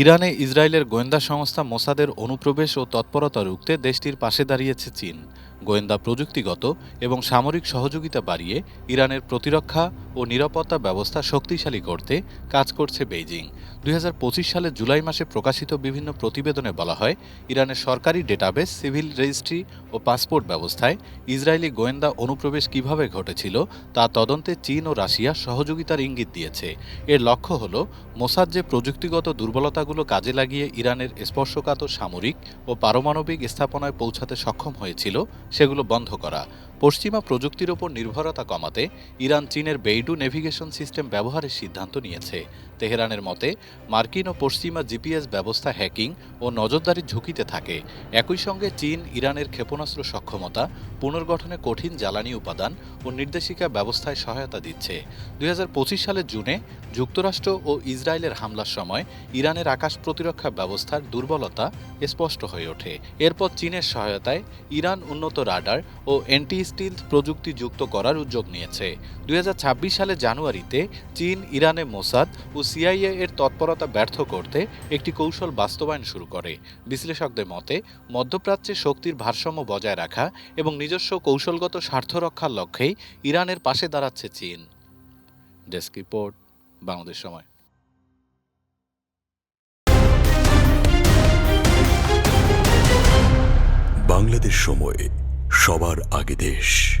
ইরানে ইসরায়েলের গোয়েন্দা সংস্থা মোসাদের অনুপ্রবেশ ও তৎপরতা রুখতে দেশটির পাশে দাঁড়িয়েছে চীন। গোয়েন্দা প্রযুক্তিগত এবং সামরিক সহযোগিতা বাড়িয়ে ইরানের প্রতিরক্ষা ও নিরাপত্তা ব্যবস্থা শক্তিশালী করতে কাজ করছে বেইজিং। দুই সালের জুলাই মাসে প্রকাশিত বিভিন্ন প্রতিবেদনে বলা হয়, ইরানের সরকারি ডেটাবেস, সিভিল রেজিস্ট্রি ও পাসপোর্ট ব্যবস্থায় ইসরায়েলি গোয়েন্দা অনুপ্রবেশ কীভাবে ঘটেছিল তা তদন্তে চীন ও রাশিয়া সহযোগিতার ইঙ্গিত দিয়েছে। এর লক্ষ্য হল, মোসাদ যে প্রযুক্তিগত দুর্বলতাগুলো কাজে লাগিয়ে ইরানের স্পর্শকাতর সামরিক ও পারমাণবিক স্থাপনায় পৌঁছাতে সক্ষম হয়েছিল, সেগুলো বন্ধ করা। পশ্চিমা প্রযুক্তির ওপর নির্ভরতা কমাতে ইরান চীনের বেইডু নেভিগেশন সিস্টেম ব্যবহারের সিদ্ধান্ত নিয়েছে। তেহরানের মতে, মার্কিন ও পশ্চিমা জিপিএস ব্যবস্থা হ্যাকিং ও নজরদারির ঝুঁকিতে থাকে। একই সঙ্গে চীন, ইরানের ক্ষেপণাস্ত্র সক্ষমতা, পুনর্গঠনে কঠিন জ্বালানি উপাদান ও নির্দেশিকা ব্যবস্থায় সহায়তা দিচ্ছে। দুই হাজার পঁচিশ সালের জুনে যুক্তরাষ্ট্র ও ইসরায়েলের হামলার সময় ইরানের আকাশ প্রতিরক্ষা ব্যবস্থার দুর্বলতা স্পষ্ট হয়ে ওঠে। এরপর চীনের সহায়তায় ইরান উন্নত রাডার ও অ্যান্টি স্টিল প্রযুক্তি যুক্ত করার উদ্যোগ নিয়েছে। দুই হাজার ছাব্বিশ সালে জানুয়ারিতে চীন, ইরানে মোসাদ ও সিআইএ এর তৎপরতা ব্যর্থ করতে একটি কৌশল বাস্তবায়ন শুরু করে। বিশ্লেষকদের মতে মধ্যপ্রাচ্যে শক্তির ভারসাম্য বজায় রাখা এবং নিজস্ব কৌশলগত স্বার্থ রক্ষার লক্ষ্যেই ইরানের পাশে দাঁড়াচ্ছে চীন। ডেস্ক রিপোর্ট, বাংলাদেশ সময়। বাংলাদেশ সময়। সবার আগে দেশ।